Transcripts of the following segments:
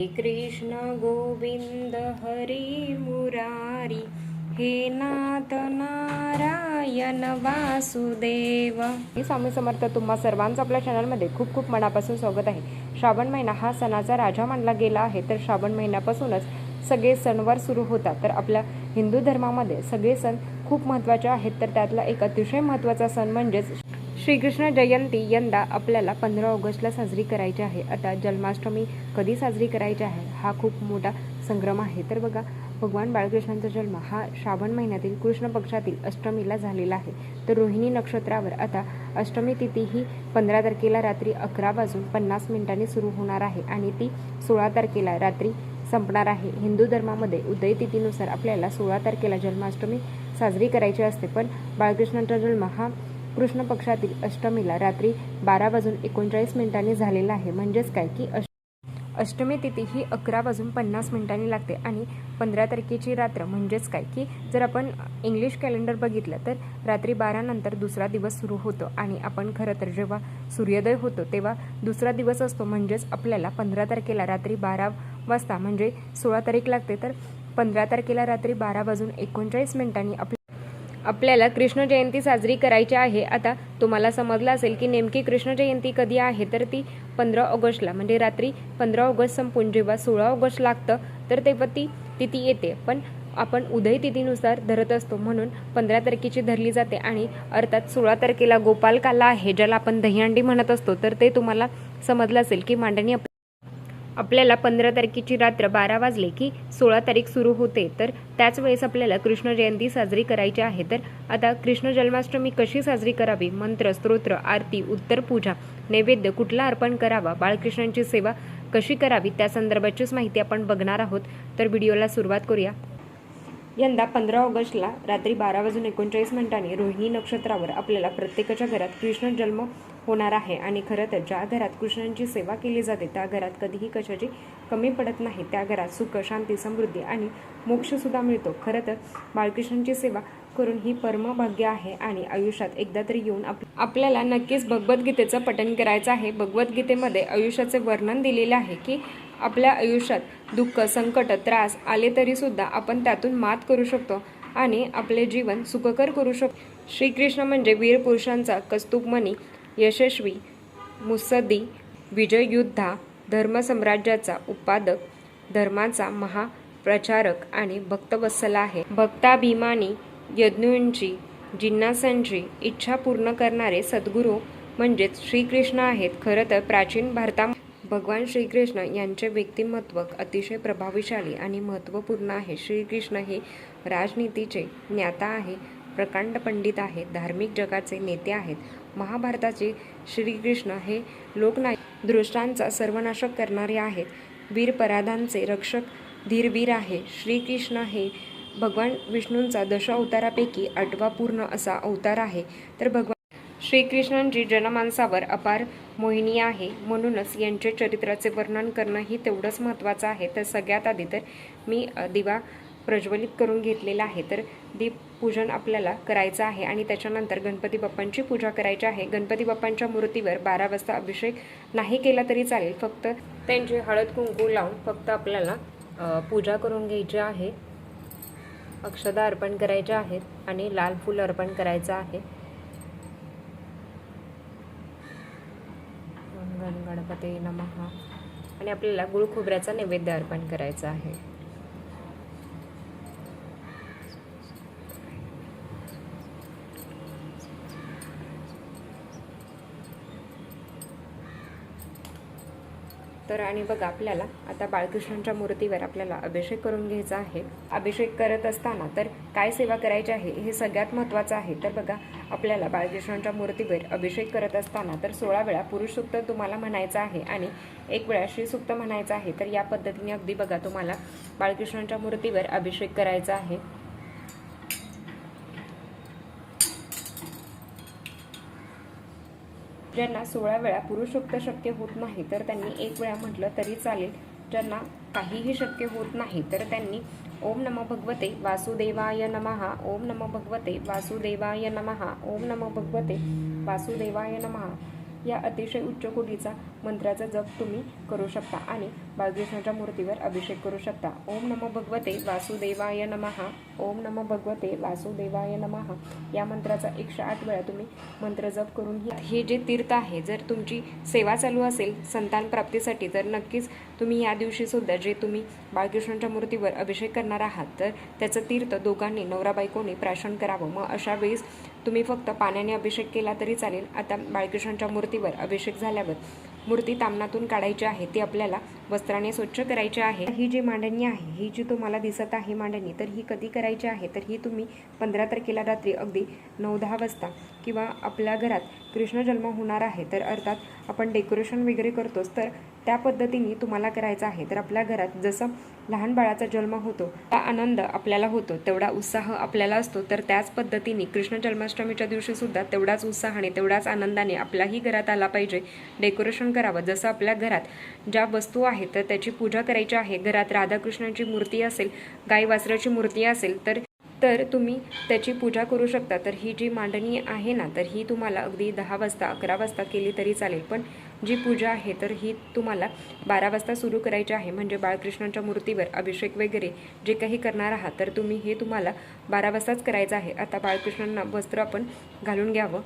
कृष्ण गोविंद हरी मुरारी हे नाथ नारायण वासुदेव. मी स्वामी समर्थ तुम्हा सर्वांचं आपल्या चॅनलमध्ये खूप खूप मनापासून स्वागत आहे. श्रावण महिना हा सणाचा राजा मानला गेला आहे तर श्रावण महिन्यापासूनच सगळे सणवार सुरू होतात. तर आपल्या हिंदू धर्मामध्ये सगळे सण खूप महत्त्वाचे आहेत तर त्यातला एक अतिशय महत्त्वाचा सण म्हणजेच श्रीकृष्ण जयंती यंदा आपल्याला पंधरा ऑगस्टला साजरी करायची आहे. आता जन्माष्टमी कधी साजरी करायची आहे हा खूप मोठा संग्रम आहे. तर बघा भगवान बाळकृष्णांचा जन्म हा श्रावण महिन्यातील कृष्ण पक्षातील अष्टमीला झालेला आहे. तर रोहिणी नक्षत्रावर आता अष्टमी तिथी ही पंधरा तारखेला रात्री अकरा वाजून पन्नास मिनिटांनी सुरू होणार आहे आणि ती सोळा तारखेला रात्री संपणार आहे. हिंदू धर्मामध्ये उदय तिथीनुसार आपल्याला सोळा तारखेला जन्माष्टमी साजरी करायची असते. पण बाळकृष्णांचा जन्म हा कृष्ण पक्षातील अष्टमीला रात्री बारा वाजून एकोणचाळीस मिनिटांनी झालेला आहे. म्हणजेच काय की अष्ट अष्टमी तिथी ही अकरा वाजून पन्नास मिनिटांनी लागते आणि पंधरा तारखेची रात्र. म्हणजेच काय की जर आपण इंग्लिश कॅलेंडर बघितलं तर रात्री बारानंतर दुसरा दिवस सुरू होतो आणि आपण खरं तर जेव्हा सूर्योदय होतो तेव्हा दुसरा दिवस असतो. म्हणजेच आपल्याला पंधरा तारखेला रात्री बारा वाजता म्हणजे सोळा तारीख लागते तर पंधरा तारखेला रात्री बारा वाजून एकोणचाळीस मिनिटांनी आपल्या आपल्याला कृष्ण जयंती साजरी करायची आहे. आता तुम्हाला समजलं असेल की नेमकी कृष्ण जयंती कधी आहे? तर ती पंधरा ऑगस्टला म्हणजे रात्री पंधरा ऑगस्ट संपून जेव्हा सोळा ऑगस्ट लागतं तर तेव्हा ती तिथी येते. पण आपण उदय तिथीनुसार धरत असतो. म्हणून पंधरा तारखेची धरली जाते आणि अर्थात सोळा तारखेला गोपालकाला आहे ज्याला आपण दहीहंडी म्हणत असतो. तर ते तुम्हाला समजलं असेल की मांडणी आपल्याला पंधरा तारखेची रात्र बारा वाजले की सोळा तारीख सुरू होते. तर त्याच वेळेस आपल्याला कृष्ण जयंती साजरी करायची आहे. तर आता कृष्ण जन्माष्टमी कशी साजरी करावी? मंत्र स्तोत्र आरती उत्तर पूजा नैवेद्य कुठला अर्पण करावा? बाळकृष्णांची सेवा कशी करावी? त्या संदर्भाचीच माहिती आपण बघणार आहोत. तर व्हिडिओला सुरुवात करूया. यंदा पंधरा ऑगस्टला रात्री बारा वाजून एकोणचाळीस मिनिटांनी रोहिणी नक्षत्रावर आपल्याला प्रत्येकाच्या घरात कृष्ण जन्म होणार आहे. आणि खरं तर ज्या घरात कृष्णांची सेवा केली जाते त्या घरात कधीही कशाची कमी पडत नाही. त्या घरात सुख शांती समृद्धी आणि मोक्षसुद्धा मिळतो. खरं तर बाळकृष्णांची सेवा करून ही परमभाग्य आहे आणि आयुष्यात एकदा तरी येऊन आप आपल्याला नक्कीच भगवद्गीतेचं पठण करायचं आहे. भगवद्गीतेमध्ये आयुष्याचे वर्णन दिलेले आहे की आपल्या आयुष्यात दुःख संकट त्रास आले तरीसुद्धा आपण त्यातून मात करू शकतो आणि आपले जीवन सुखकर करू शकतो. श्रीकृष्ण म्हणजे वीर पुरुषांचा कस्तुकमणी यशस्वी मुत्सद्दी विजययुद्धा धर्मसाम्राज्याचा उत्पादक धर्माचा महाप्रचारक आणि भक्तवत्सल आहे. भक्ताभिमानी यज्ञूंची जिन्नासांची इच्छा पूर्ण करणारे सद्गुरू म्हणजेच श्रीकृष्ण आहेत. खरं तर प्राचीन भारता भगवान श्रीकृष्ण यांचे व्यक्तिमत्व अतिशय प्रभावशाली आणि महत्त्वपूर्ण आहे. श्रीकृष्ण हे राजनीतीचे ज्ञाता आहे प्रकांड पंडित आहेत धार्मिक जगाचे नेते आहेत. महाभारताचे श्रीकृष्ण हे लोकनायक दृष्टांचा सर्वनाशक करणारे आहेत. वीर पराधांचे रक्षक धीरवीर आहे. श्रीकृष्ण हे भगवान विष्णूंचा दश अवतारापैकी आठवा पूर्ण असा अवतार आहे. तर भगवान श्रीकृष्णांची जनमानसावर अपार मोहिनी आहे. म्हणूनच यांचे चरित्राचे वर्णन करणं ही तेवढंच महत्त्वाचं आहे. तर सगळ्यात आधी तर मी दिवा प्रज्वलित करून घेतलेला आहे. तर दीप पूजन आपल्याला करायचं आहे आणि त्याच्यानंतर गणपती बाप्पांची पूजा करायची आहे. गणपती बाप्पांच्या मूर्तीवर बारा वाजता अभिषेक नाही केला तरी चालेल. फक्त त्यांची हळद कुंकू लावून फक्त आपल्याला पूजा करून घ्यायची आहे. अक्षदा अर्पण करायच्या आहेत आणि लाल फूल अर्पण करायचं आहे. गण गणपती नमः. आणि आपल्याला गुळ खोबऱ्याचा नैवेद्य अर्पण करायचा आहे. तर आणि बघा आपल्याला आता बाळकृष्णांच्या मूर्तीवर आपल्याला अभिषेक करून घ्यायचा आहे. अभिषेक करत असताना तर काय सेवा करायची आहे हे सगळ्यात महत्त्वाचं आहे. तर बघा आपल्याला बाळकृष्णांच्या मूर्तीवर अभिषेक करत असताना तर सोळा वेळा पुरुष सुक्त तुम्हाला म्हणायचं आहे आणि एक वेळा श्रीसुक्त म्हणायचं आहे. तर या पद्धतीने अगदी बघा तुम्हाला बाळकृष्णांच्या मूर्तीवर अभिषेक करायचा आहे. ज्यांना सोळा वेळा पुरुषोक्त शक्य होत नाही तर त्यांनी एक वेळा म्हटलं तरी चालेल. ज्यांना काहीही शक्य होत नाही तर त्यांनी ओम नम भगवते वासुदेवाय नमः ओम नम भगवते वासुदेवाय नमः ओम नम भगवते वासुदेवाय नमः. या अतिशय उच्च कोटीचा मंत्राचा जप तुम्ही करू शकता आणि बालकृष्णाच्या मूर्तीवर अभिषेक करू शकता. ओम नमो भगवते वासुदेवाय नमः. ओम नमो भगवते वासुदेवाय नमः. या मंत्राचा एकशे आठ वेळा तुम्ही मंत्र जप करून घ्या. हे जे तीर्थ आहे जर तुमची सेवा चालू असेल संतान प्राप्तीसाठी तर नक्कीच तुम्ही या दिवशी सुद्धा जे तुम्ही बाळकृष्णाच्या मूर्तीवर अभिषेक करणार आहात तर त्याचं तीर्थ दोघांनी नवरा बायकोने प्राशन करावं. मग अशा वेळेस तुम्ही फक्त पाण्याने अभिषेक केला तरी चालेल. आता बाळकृष्णांच्या मूर्तीवर अभिषेक झाल्यावर मूर्ती तामणातून काढायची आहे. ती आपल्याला वस्त्राने स्वच्छ करायची आहे. ही जी मांडणी आहे ही जी तुम्हाला दिसत आहे मांडणी तर ही कधी करायची आहे? तर ही तुम्ही पंधरा तारखेला रात्री अगदी नऊ दहा वाजता किंवा आपल्या घरात कृष्ण जन्म होणार आहे तर अर्थात आपण डेकोरेशन वगैरे करतोच. तर त्या पद्धतीने तुम्हाला करायचं आहे. तर आपल्या घरात जसं लहान बाळाचा जन्म होतो त्या आनंद आपल्याला होतो तेवढा उत्साह आपल्याला असतो. तर त्याच पद्धतीने कृष्ण जन्माष्टमीच्या दिवशी सुद्धा तेवढाच उत्साहाने तेवढाच आनंदाने आपल्याही घरात आला पाहिजे. डेकोरेशन करावं. जसं आपल्या घरात ज्या वस्तू आहेत तर त्याची पूजा करायची आहे. घरात राधाकृष्णाची मूर्ती असेल गाई वासराची मूर्ती असेल तर तर तुम्ही त्याची पूजा करू शकता. तर ही जी मांडणी आहे ना तर ही तुम्हाला अगदी दहा वाजता अकरा वाजता केली तरी चालेल. पण जी पूजा आहे तर ही तुम्हाला बारा वाजता सुरू करायची आहे. म्हणजे बाळकृष्णांच्या मूर्तीवर अभिषेक वगैरे जे काही करणार आहात तर तुम्ही हे तुम्हाला बारा वाजताच करायचं आहे. आता बाळकृष्णांना वस्त्र आपण घालून घ्यावं.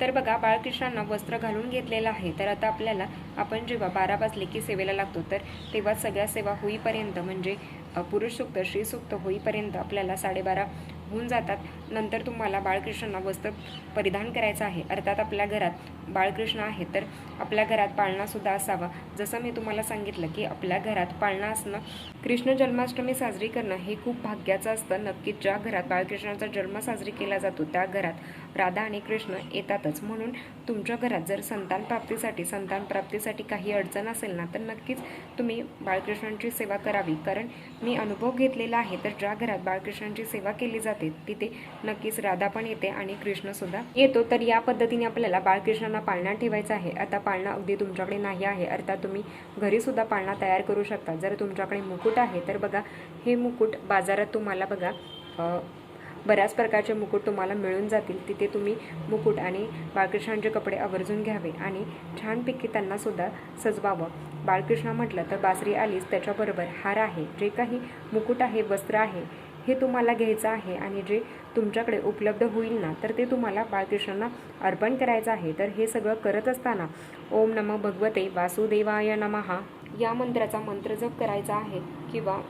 तर बघा बाळकृष्णांना वस्त्र घालून घेतलेलं आहे. तर आता आपल्याला आपण जेव्हा बारा वाजले की सेवेला लागतो तर तेव्हा सगळ्या सेवा होईपर्यंत म्हणजे पुरुष सुक्त श्री सुक्त होईपर्यंत आपल्याला साडेबारा होऊन जातात. नंतर तुम्हाला बाळकृष्णांना वस्त्र परिधान करायचं आहे. अर्थात आपल्या घरात बाळकृष्ण आहे तर आपल्या घरात पाळणासुद्धा असावा. जसं मी तुम्हाला सांगितलं की आपल्या घरात पाळणा असणं कृष्ण जन्माष्टमी साजरी करणं हे खूप भाग्याचं असतं. नक्कीच ज्या घरात बाळकृष्णाचा जन्म साजरी केला जातो त्या घरात राधा आणि कृष्ण येतातच. म्हणून तुमच्या घरात जर संतान प्राप्तीसाठी संतान प्राप्तीसाठी काही अडचण असेल ना तर नक्कीच तुम्ही बाळकृष्णांची सेवा करावी. कारण मी अनुभव घेतलेला आहे तर ज्या घरात बाळकृष्णांची सेवा केली जाते तिथे नक्कीच राधा पण येते आणि कृष्ण सुद्धा येतो. तर या पद्धतीने आपल्याला बाळकृष्णांना पाळणा ठेवायचं आहे. आता पाळणा अगदी तुमच्याकडे नाही आहे अर्थात तुम्ही घरी सुद्धा पाळणा तयार करू शकता. जर तुमच्याकडे मुकुट आहे तर बघा हे मुकुट बाजारात तुम्हाला बघा बऱ्याच प्रकारचे मुकुट तुम्हाला मिळून जातील. तिथे तुम्ही मुकुट आणि बाळकृष्णांचे कपडे आवर्जून घ्यावे आणि छानपैकी त्यांना सुद्धा सजवावं. बाळकृष्ण म्हटलं तर बासरी आलीच त्याच्याबरोबर हार आहे. जे काही मुकुट आहे वस्त्र आहे हे तुम्हाला घ्यायचं आहे आणि जे तुमच्याकडे उपलब्ध होईल ना तर ते तुम्हाला बाळकृष्णांना अर्पण करायचं आहे. तर हे सगळं करत असताना ओम नम भगवते वासुदेवाय नमहा या मंत्राचा मंत्र जप करायचा आहे किंवा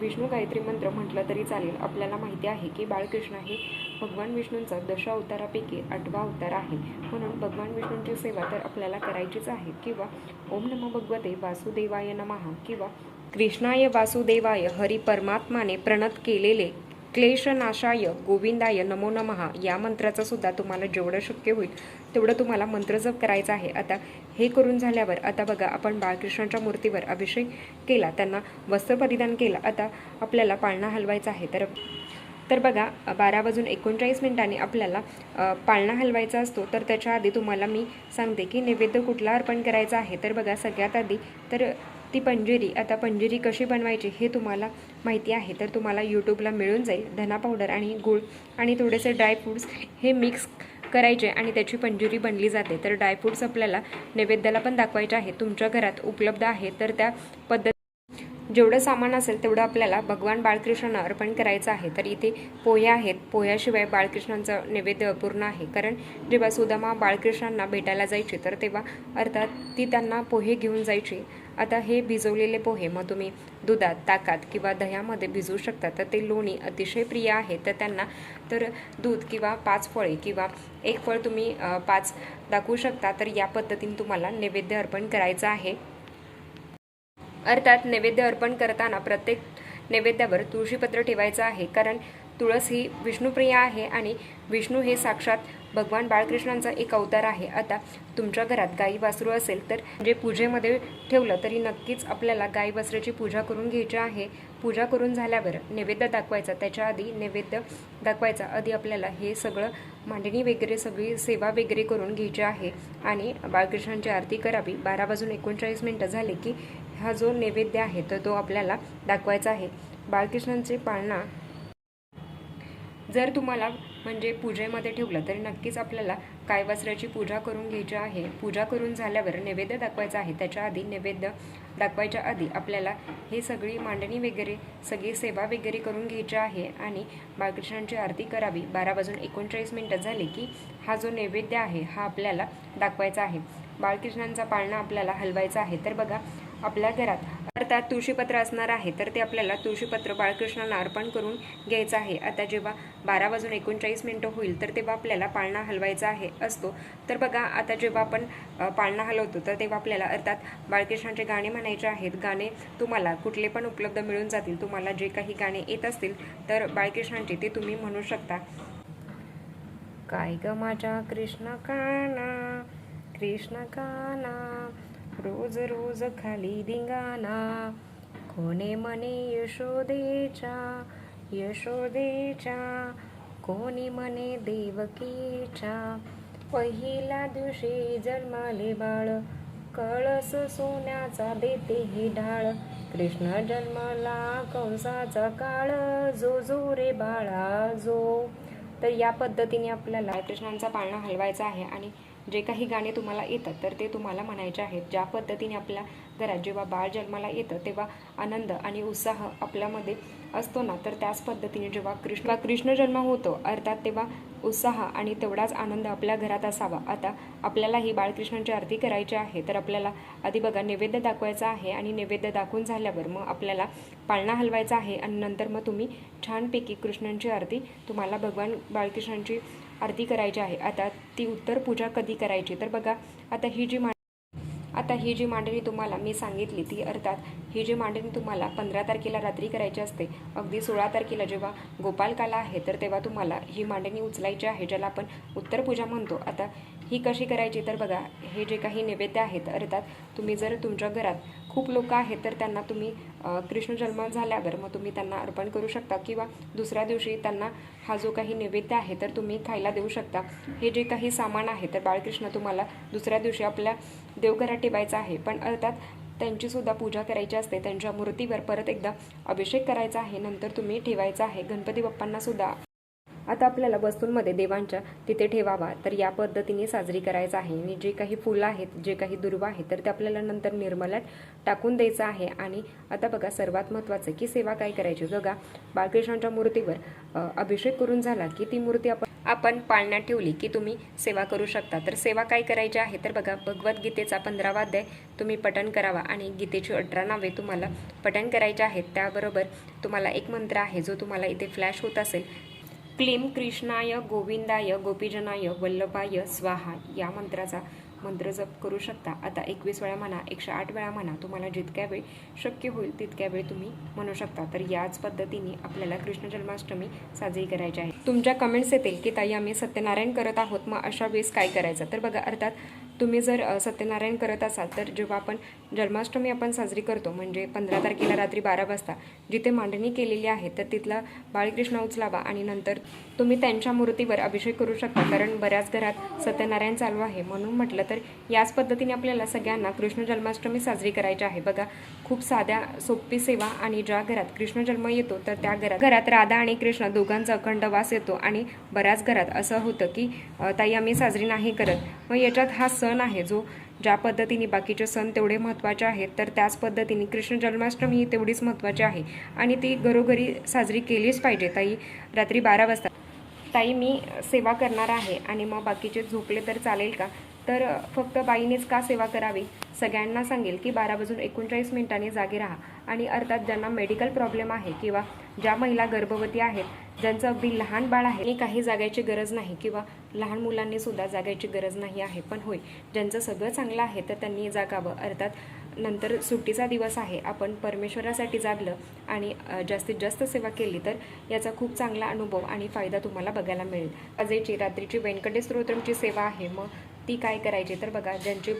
विष्णू गायत्री मंत्र म्हटलं तरी चालेल. आपल्याला माहिती आहे की बाळकृष्ण हे भगवान विष्णूंचा दश अवतारापैकी आठवा अवतार आहे. म्हणून भगवान विष्णूंची सेवा तर आपल्याला करायचीच आहे. किंवा ओम नमो भगवते वासुदेवाय नमहा किंवा कृष्णाय वासुदेवाय हरी परमात्माने प्रणत केलेले क्लेशनाशाय गोविंदाय नमो नमहा या मंत्राचा सुद्धा तुम्हाला जेवढं शक्य होईल तेवढं तुम्हाला मंत्र जप करायचा आहे. आता हे करून झाल्यावर आता बघा आपण बाळकृष्णाच्या मूर्तीवर अभिषेक केला त्यांना वस्त्र परिधान केला आता आपल्याला पाळणा हलवायचा आहे. तर तर बघा बारा वाजून एकोणचाळीस मिनिटांनी आपल्याला पाळणा हलवायचा असतो. तर त्याच्या आधी तुम्हाला मी सांगते की नैवेद्य कुठला अर्पण करायचा आहे. तर बघा सगळ्यात आधी तर ती पंजिरी आता पंजिरी कशी बनवायची हे तुम्हाला माहिती आहे. तर तुम्हाला यूट्यूबला मिळून जाईल धना पावडर आणि गूळ आणि थोडेसे ड्रायफ्रूट्स हे मिक्स करायचे आणि त्याची पंजुरी बनली जाते. तर ड्रायफ्रूट्स आपल्याला नैवेद्याला पण दाखवायचे आहे तुमच्या घरात उपलब्ध आहे तर त्या पद्धत जेवढं सामान असेल तेवढं आपल्याला भगवान बाळकृष्णांना अर्पण करायचं आहे. तर इथे पोह्या आहेत. पोह्याशिवाय बाळकृष्णांचं नैवेद्य अपूर्ण आहे. कारण जेव्हा सुदामा बाळकृष्णांना भेटायला जायची तर तेव्हा अर्थात ती त्यांना पोहे घेऊन जायची. आता हे भिजवलेले पोहे मग तुम्ही दुधात ताकात किंवा दह्यामध्ये भिजवू शकता. तर ते लोणी अतिशय प्रिय आहे. तर त्यांना तर दूध किंवा पाच फळे किंवा एक फळ तुम्ही पाच दाखवू शकता. तर या पद्धतीने तुम्हाला नैवेद्य अर्पण करायचं आहे. अर्थात नैवेद्य अर्पण करताना प्रत्येक नैवेद्यावर तुळशीपत्र ठेवायचं आहे. कारण तुळस ही विष्णुप्रिया आहे आणि विष्णू हे साक्षात भगवान बाळकृष्णांचा एक अवतार आहे. आता तुमच्या घरात गाई वासरू असेल तर जे पूजेमध्ये ठेवलं तरी नक्कीच आपल्याला गाई वासराची पूजा करून घ्यायची आहे. पूजा करून झाल्यावर नैवेद्य दाखवायचा त्याच्या आधी नैवेद्य दाखवायचा. आधी आपल्याला हे सगळं मांडणी वगैरे सगळी सेवा वगैरे करून घ्यायची आहे. आणि बाळकृष्णांची आरती करावी. बारा वाजून एकोणचाळीस मिनटं झाले की हा जो नैवेद्य आहे तर तो आपल्याला दाखवायचा आहे. बाळकृष्णांची पाळणा जर तुम्हाला म्हणजे पूजेमध्ये ठेवलं तरी नक्कीच आपल्याला काय पूजा करून घ्यायची आहे. पूजा करून झाल्यावर नैवेद्य दाखवायचा आहे. त्याच्या आधी नैवेद्य दाखवायच्या आधी आपल्याला हे सगळी मांडणी वगैरे सगळी सेवा वगैरे करून घ्यायची आहे. आणि बाळकृष्णांची आरती करावी. बारा वाजून एकोणचाळीस मिनटं झाले की हा जो नैवेद्य आहे हा आपल्याला दाखवायचा आहे. बाळकृष्णांचा पाळणा आपल्याला हलवायचा आहे. तर बघा आपल्या घरात आता तुळशीपत्र असणार आहे तर ते आपल्याला तुळशीपत्र बाळकृष्णाला अर्पण करून घ्यायचं आहे. आता जेव्हा बारा वाजून एकोणचाळीस मिनटं होईल तर तेव्हा आपल्याला पाळणा हलवायचा आहे असतो. तर बघा आता जेव्हा आपण पाळणा हलवतो तर तेव्हा आपल्याला अर्थात बाळकृष्णांचे गाणे म्हणायचे आहेत. गाणे तुम्हाला कुठले पण उपलब्ध मिळून जातील तुम्हाला जे काही गाणे येत असतील तर बाळकृष्णांचे ते तुम्ही म्हणू शकता. काय ग माझ्या कृष्ण काना कृष्ण काना रोज रोज खाली धिंगाणा. कोणे मने यशोदेच्या यशोदेच्या. कोणी मने देवकीच्या. पहिल्या दिवशी जन्माले बाळ. कळस सोन्याचा देते ही ढाळ. कृष्ण जन्मला कंसाचा काळ. जो जो रे बाळा जो. तर या पद्धतीने आपल्याला कृष्णांचा पाळणा हलवायचा आहे आणि जे काही गाणे तुम्हाला येतात तर ते तुम्हाला म्हणायचे आहेत. ज्या पद्धतीने आपल्या घरात जेव्हा बाळ जन्माला येतं तेव्हा आनंद आणि उत्साह आपल्यामध्ये असतो ना तर त्याच पद्धतीने जेव्हा कृष्ण कृष्ण जन्म होतो अर्थात तेव्हा उत्साह आणि तेवढाच आनंद आपल्या घरात असावा. आता आपल्यालाही बाळकृष्णांची आरती करायची आहे तर आपल्याला आधी बघा नैवेद्य दाखवायचा आहे आणि नैवेद्य दाखवून झाल्यावर मग आपल्याला पाळणा हलवायचा आहे आणि नंतर मग तुम्ही छानपैकी कृष्णांची आरती तुम्हाला भगवान बाळकृष्णांची आरती करायची आहे. आता ती उत्तर पूजा कधी करायची? तर बघा आता ही जी मा आता ही जी मांडणी तुम्हाला मी सांगितली ती अर्थात ही जी मांडणी तुम्हाला पंधरा तारखेला रात्री करायची असते अगदी सोळा तारखेला जेव्हा गोपालकाला आहे तर तेव्हा तुम्हाला ही मांडणी उचलायची आहे ज्याला आपण उत्तर पूजा म्हणतो. आता ही कशी करायची? तर बघा हे जे काही नैवेद्य आहेत अर्थात तुम्ही जर तुमच्या घरात खूप लोक आहेत तर त्यांना तुम्ही कृष्ण जन्म झाल्यावर मग तुम्ही त्यांना अर्पण करू शकता किंवा दुसऱ्या दिवशी त्यांना हा जो काही नैवेद्य आहे तर तुम्ही खायला देऊ शकता. हे जे काही सामान आहे तर बाळकृष्ण तुम्हाला दुसऱ्या दिवशी आपल्या देवघरात ठेवायचं आहे. पण अर्थात त्यांचीसुद्धा पूजा करायची असते त्यांच्या मूर्तीवर परत एकदा अभिषेक करायचा आहे नंतर तुम्ही ठेवायचा आहे. गणपती बाप्पांनासुद्धा आता आपल्याला वस्तूंमध्ये देवांच्या तिथे ठेवावा. तर या पद्धतीने साजरी करायचं आहे. आणि जे काही फुलं आहेत जे काही दुर्वा आहेत तर ते आपल्याला नंतर निर्मलात टाकून द्यायचं आहे. आणि आता बघा सर्वात महत्त्वाचं की सेवा काय करायची? बघा बाळकृष्णांच्या मूर्तीवर अभिषेक करून झाला की ती मूर्ती आपण आपण पाळण्यात ठेवली की तुम्ही सेवा करू शकता. तर सेवा काय करायची आहे? तर बघा भगवद्गीतेचा पंधरावा अध्याय तुम्ही पठण करावा. आणि गीतेची अठरा नावे तुम्हाला पठण करायचे आहेत. त्याबरोबर तुम्हाला एक मंत्र आहे जो तुम्हाला इथे फ्लॅश होत असेल क्लीम कृष्णाय गोविंदाय गोपीजनाय वल्लभाय स्वाहा या मंत्राचा मंत्र जप करू शकता. आता एकवीस वेळा म्हणा एकशे आठ वेळा म्हणा तुम्हाला जितक्या वेळ शक्य होईल तितक्या वेळ तुम्ही म्हणू शकता. तर याच पद्धतीने आपल्याला कृष्ण जन्माष्टमी साजरी करायची आहे. तुमच्या कमेंट्स येतील की ताई आम्ही सत्यनारायण करत आहोत मग अशा वेळेस काय करायचं? तर बघा अर्थात तुम्ही जर सत्यनारायण करत असाल तर जेव्हा आपण जन्माष्टमी आपण साजरी करतो म्हणजे पंधरा तारखेला रात्री बारा वाजता जिथे मांडणी केलेली आहे तर तिथला बाळकृष्ण उचलावा आणि नंतर तुम्ही त्यांच्या मूर्तीवर अभिषेक करू शकता. कारण बऱ्याच घरात सत्यनारायण चालू आहे. म्हणून म्हटलं तर याच पद्धतीने आपल्याला सगळ्यांना कृष्ण जन्माष्टमी साजरी करायची आहे. बघा खूप साध्या सोपी सेवा आणि ज्या घरात कृष्ण जन्म येतो तर त्या घरात घरात राधा आणि कृष्ण दोघांचा अखंड वास येतो. आणि बऱ्याच घरात असं होतं की ताई आम्ही साजरी नाही करत. मग याच्यात हा सण आहे जो ज्या पद्धतीने बाकीचे सण तेवढे महत्त्वाचे आहेत तर त्याच पद्धतीने कृष्ण जन्माष्टमी ही तेवढीच महत्त्वाची आहे. आणि ती घरोघरी साजरी केलीच पाहिजे. ताई रात्री बारा वाजता. ताई मी सेवा करणार आहे आणि मग बाकीचे झोपले तर चालेल का? तर फक्त बाईनेच का सेवा करावी? सगळ्यांना सांगेल की बारा वाजून एकोणचाळीस मिनिटांनी जागे राहा. आणि अर्थात ज्यांना मेडिकल प्रॉब्लेम आहे किंवा ज्या महिला गर्भवती आहेत ज्यांचं अगदी लहान बाळ आहे आणि काही जागायची गरज नाही किंवा लहान मुलांनी सुद्धा जागायची गरज नाही आहे पण होय ज्यांचं सगळं चांगलं आहे तर त्यांनी जागावं. अर्थात नंतर सुट्टीचा दिवस आहे आपण परमेश्वरासाठी जागलं आणि जास्तीत जास्त सेवा केली तर याचा खूप चांगला अनुभव आणि फायदा तुम्हाला बघायला मिळेल. अजयची रात्रीची व्यंकटेश स्तोत्रमची सेवा आहे मग ती काय करायची? तर बघा ज्यांची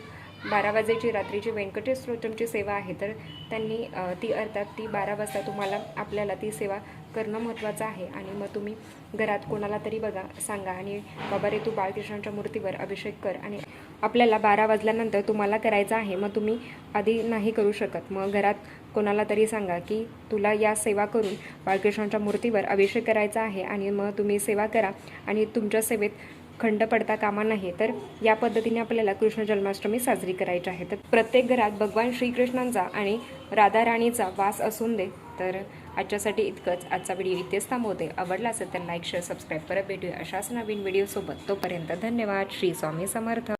बारा वाजेची रात्रीची व्यंकटेश स्तोत्रमची सेवा आहे तर त्यांनी ती अर्थात ती बारा वाजता तुम्हाला आपल्याला ती सेवा करणं महत्त्वाचं आहे. आणि मग तुम्ही घरात कोणाला तरी बघा सांगा आणि बाबा रे तू बाळकृष्णांच्या मूर्तीवर अभिषेक कर. आणि आपल्याला बारा वाजल्यानंतर तुम्हाला करायचं आहे मग तुम्ही आधी नाही करू शकत. मग घरात कोणाला तरी सांगा की तुला या सेवा करून बाळकृष्णांच्या मूर्तीवर अभिषेक करायचा आहे आणि मग तुम्ही सेवा करा आणि तुमच्या सेवेत खंड पडता कामा नाही तर या पद्धतीने आपल्याला कृष्ण जन्माष्टमी साजरी करायची आहे. तर प्रत्येक घरात भगवान श्रीकृष्णांचा आणि राधा राणीचा वास असून दे तर आजच्यासाठी इतकंच. आजचा व्हिडिओ इथेच थांबवते. आवडला असेल तर लाईक शेअर सबस्क्राईब करत भेटूया अशाच नवीन व्हिडिओसोबत. तोपर्यंत धन्यवाद. श्री स्वामी समर्थ.